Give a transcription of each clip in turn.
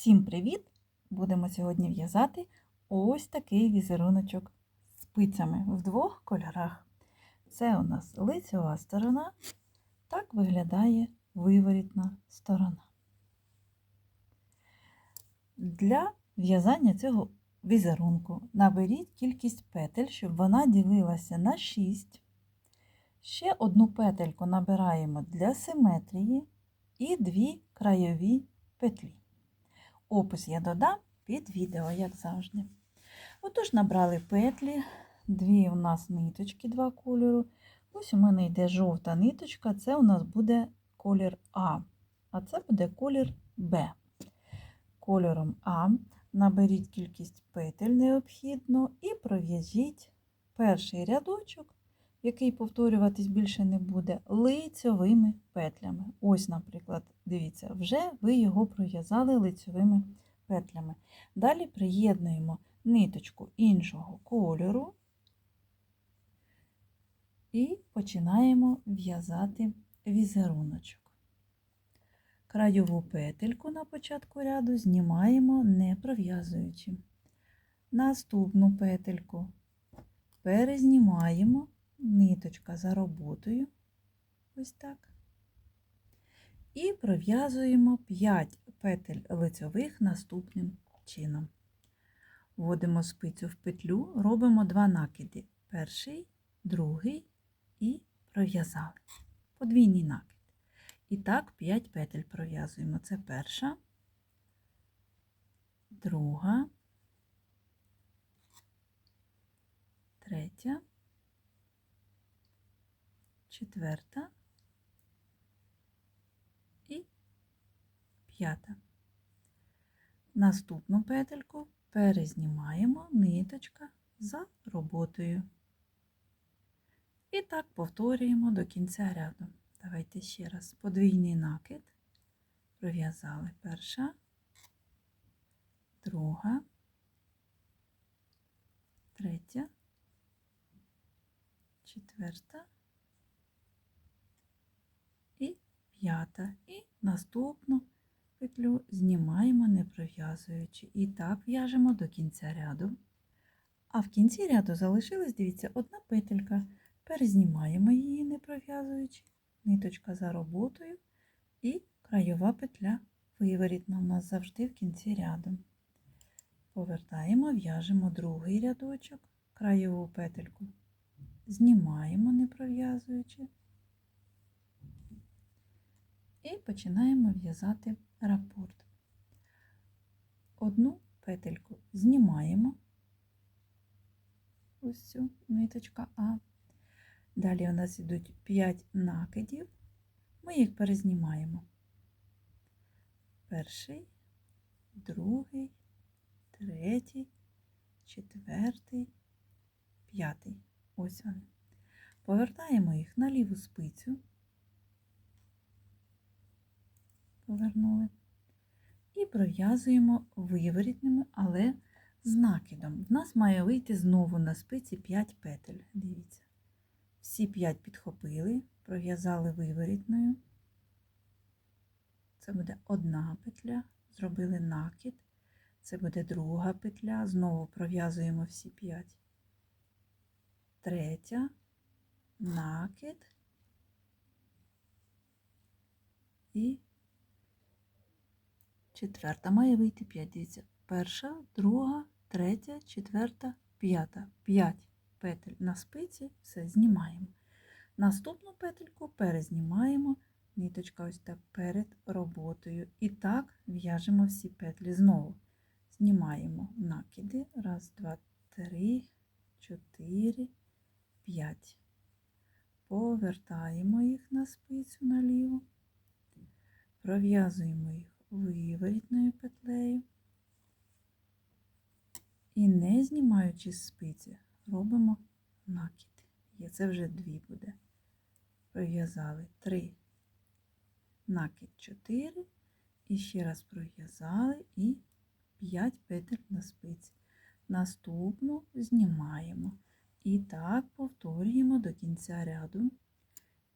Всім привіт! Будемо сьогодні в'язати ось такий візеруночок з спицями в двох кольорах. Це у нас лицева сторона, так виглядає виворітна сторона. Для в'язання цього візерунку наберіть кількість петель, щоб вона ділилася на 6. Ще одну петельку набираємо для симетрії і дві краєві петлі. Опис я додам під відео, як завжди. Отож, набрали петлі, дві у нас ниточки, два кольору. Ось у мене йде жовта ниточка, це у нас буде колір А, а це буде колір Б. Кольором А наберіть кількість петель необхідно і пров'яжіть перший рядочок, який повторюватись більше не буде, лицьовими петлями. Ось, наприклад, дивіться, вже ви його пров'язали лицьовими петлями. Далі приєднуємо ниточку іншого кольору і починаємо в'язати візеруночок. Краєву петельку на початку ряду знімаємо не пров'язуючи. Наступну петельку перезнімаємо ниточка за роботою, ось так. І пров'язуємо 5 петель лицьових наступним чином. Вводимо спицю в петлю, робимо два накиди. Перший, другий і пров'язали. Подвійний накид. І так 5 петель пров'язуємо. Це перша, друга, третя, четверта і п'ята. Наступну петельку перезнімаємо ниточка за роботою. І так повторюємо до кінця ряду. Давайте ще раз подвійний накид. Пров'язали перша, друга, третя, четверта і п'ята. І наступну петлю знімаємо, не пров'язуючи. І так в'яжемо до кінця ряду. А в кінці ряду залишилась, дивіться, одна петелька. Перезнімаємо її, не пров'язуючи, ниточка за роботою і краєва петля виворітна у нас завжди в кінці ряду. Повертаємо, в'яжемо другий рядочок, краєву петельку знімаємо, не пров'язуючи, і починаємо в'язати рапорт. Одну петельку знімаємо, ось цю ниточка А. Далі у нас йдуть 5 накидів, ми їх перезнімаємо. Перший, другий, третій, четвертий, п'ятий. Ось вони. Повертаємо їх на ліву спицю, повернули, і пров'язуємо виворітними, але з накидом. В нас має вийти знову на спиці 5 петель. Дивіться. Всі 5 підхопили, пров'язали виворітною. Це буде одна петля, зробили накид. Це буде друга петля, знову пров'язуємо всі 5. Третя, накид і четверта. Має вийти 5. Дивіться, перша, друга, третя, четверта, п'ята. 5 петель на спиці, все знімаємо. Наступну петельку перезнімаємо, ниточка ось так перед роботою. І так в'яжемо всі петлі знову. Знімаємо накиди. Раз, два, три, чотири, п'ять. Повертаємо їх на спицю наліво, пров'язуємо їх виворітною петлею. І не знімаючи спиці, робимо накид. Є це вже дві буде. Пров'язали три, накид 4, і ще раз пров'язали і 5 петель на спиці. Наступну знімаємо. І так повторюємо до кінця ряду.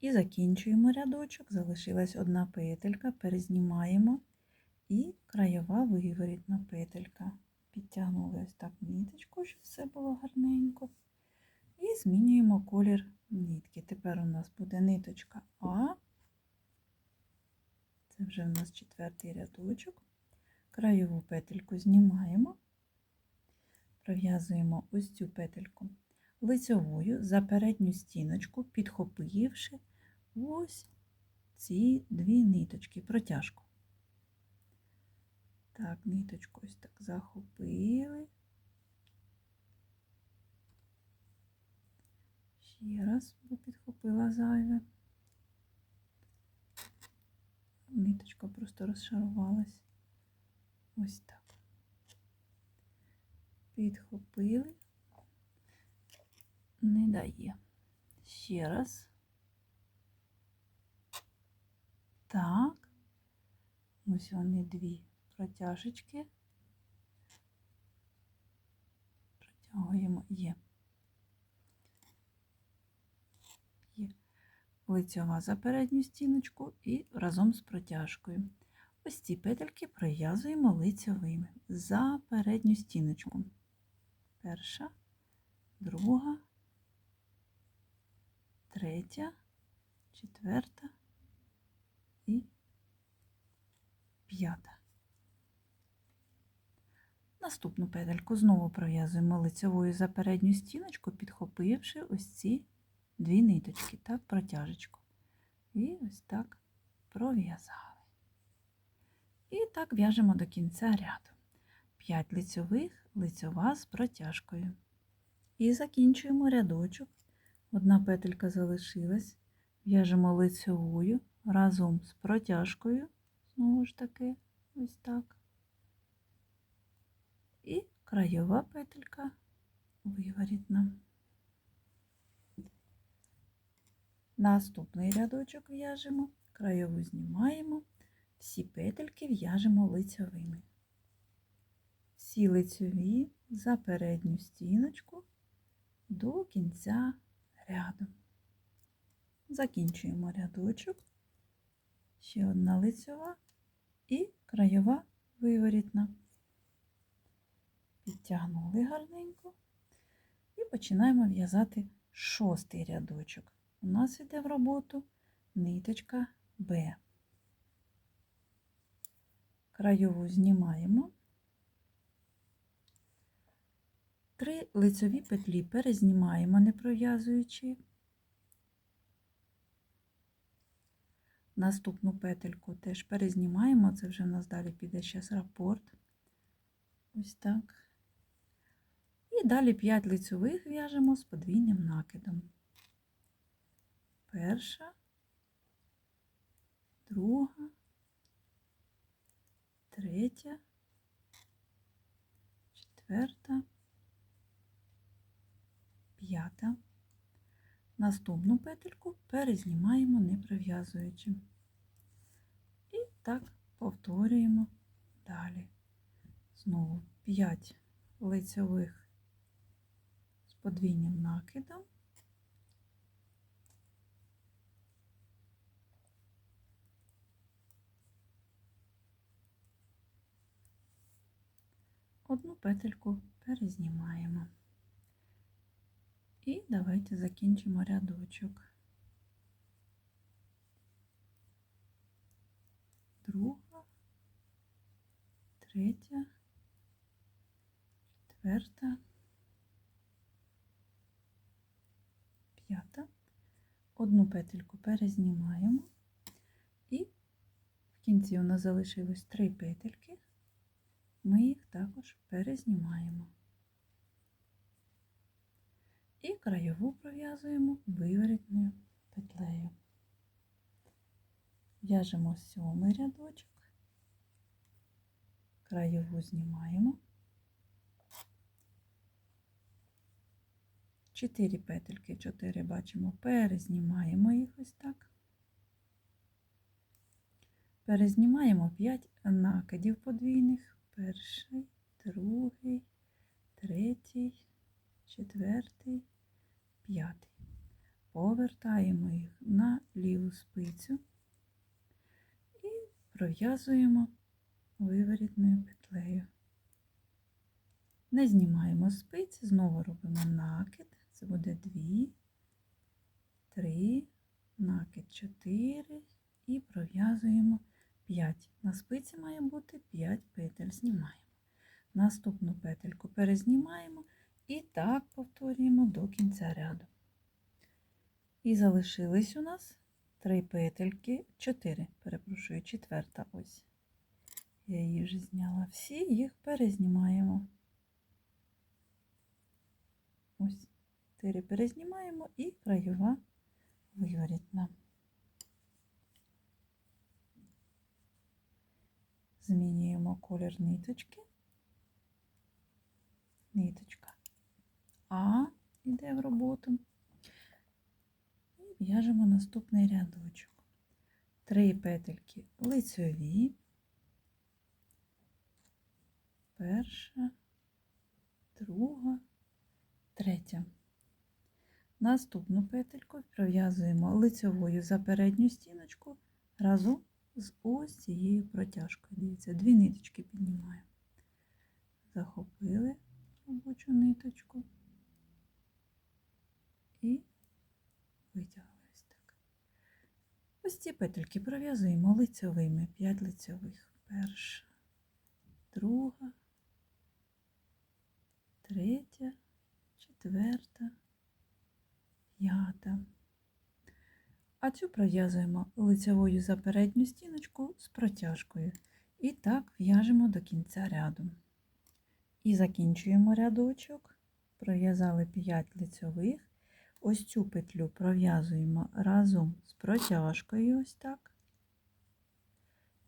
І закінчуємо рядочок. Залишилась одна петелька, перезнімаємо і краєва виворітна петелька. Підтягнули ось так ниточку, щоб все було гарненько. І змінюємо колір нитки. Тепер у нас буде ниточка А. Це вже у нас четвертий рядочок. Краєву петельку знімаємо, пров'язуємо ось цю петельку лицьовою за передню стіночку, підхопивши ось ці дві ниточки, протяжку. Так, ниточку ось так захопили. Ще раз, підхопила зайве. Ниточка просто розшарувалась. Ось так. Підхопили. Не дає. Ще раз. Так. Ось вони дві протяжечки. Протягуємо є. Є лицьова за передню стіночку і разом з протяжкою. Ось ці петельки пров'язуємо лицьовими за передню стіночку. Перша, друга, третя, четверта і п'ята. Наступну петельку знову пров'язуємо лицьовою за передню стіночку, підхопивши ось ці дві ниточки, так, протяжечку. І ось так пров'язали. І так в'яжемо до кінця ряду. 5 лицьових, лицьова з протяжкою. І закінчуємо рядочок. Одна петелька залишилась. В'яжемо лицьовою разом з протяжкою. Знову ж таки, ось так. Краєва петелька виворітна. Наступний рядочок в'яжемо, краєву знімаємо, всі петельки в'яжемо лицьовими. Всі лицьові за передню стіночку до кінця ряду. Закінчуємо рядочок, ще одна лицьова і краєва виворітна. Підтягнули гарненько і починаємо в'язати шостий рядочок. У нас йде в роботу ниточка Б. Краєву знімаємо. Три лицьові петлі перезнімаємо, не пров'язуючи. Наступну петельку теж перезнімаємо, це вже в нас далі піде ще рапорт. Ось так. І далі 5 лицьових в'яжемо з подвійним накидом. Перша, друга, третя, четверта, п'ята. Наступну петельку перезнімаємо, не прив'язуючи. І так повторюємо далі. Знову 5 лицьових подвійним накидом. Одну петельку перезнімаємо. І давайте закінчимо рядочок. Друга, третя, четверта, п'ята. Одну петельку перезнімаємо, і в кінці у нас залишилось три петельки, ми їх також перезнімаємо. І краєву пров'язуємо виворітною петлею. В'яжемо сьомий рядочок, краєву знімаємо. Чотири петельки, чотири бачимо, перезнімаємо їх ось так. Перезнімаємо 5 накидів подвійних. Перший, другий, третій, четвертий, п'ятий. Повертаємо їх на ліву спицю і пров'язуємо виворітною петлею. Не знімаємо спиці, знову робимо накид. Це буде 2, 3, накид 4 і пров'язуємо 5. На спиці має бути 5 петель. Знімаємо. Наступну петельку перезнімаємо і так повторюємо до кінця ряду. І залишились у нас 3 петельки, 4, перепрошую, четверта ось. Я її вже зняла. Всі їх перезнімаємо. Ось 4 перезнімаємо і краєва виворітна. Змінюємо колір ниточки. Ниточка А йде в роботу. І в'яжемо наступний рядочок. Три петельки лицьові. Перша, друга, третя. Наступну петельку пров'язуємо лицьовою за передню стіночку разом з ось цією протяжкою. Дивіться, дві ниточки піднімаємо. Захопили робочу ниточку і витягли ось так. Ось ці петельки пров'язуємо лицьовими, 5 лицьових. Перша, друга, третя, четверта, п'ята. А цю пров'язуємо лицевою за передню стіночку з протяжкою. І так в'яжемо до кінця ряду. І закінчуємо рядочок. Пров'язали 5 лицьових. Ось цю петлю пров'язуємо разом з протяжкою, ось так.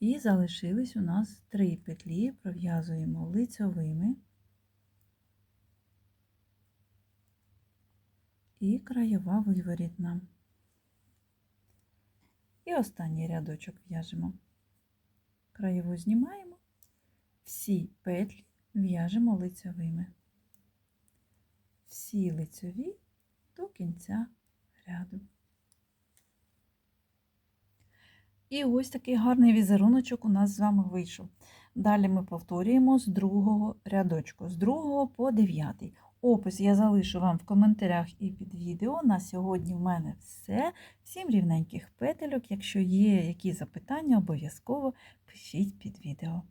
І залишились у нас 3 петлі, пров'язуємо лицьовими. І краєва виворітна. І останній рядочок в'яжемо. Краєву знімаємо, всі петлі в'яжемо лицевими. Всі лицеві до кінця ряду. І ось такий гарний візеруночок у нас з вами вийшов. Далі ми повторюємо з другого рядочку, з другого по дев'ятий. Опис я залишу вам в коментарях і під відео. На сьогодні в мене все. Всім рівненьких петельок. Якщо є які запитання, обов'язково пишіть під відео.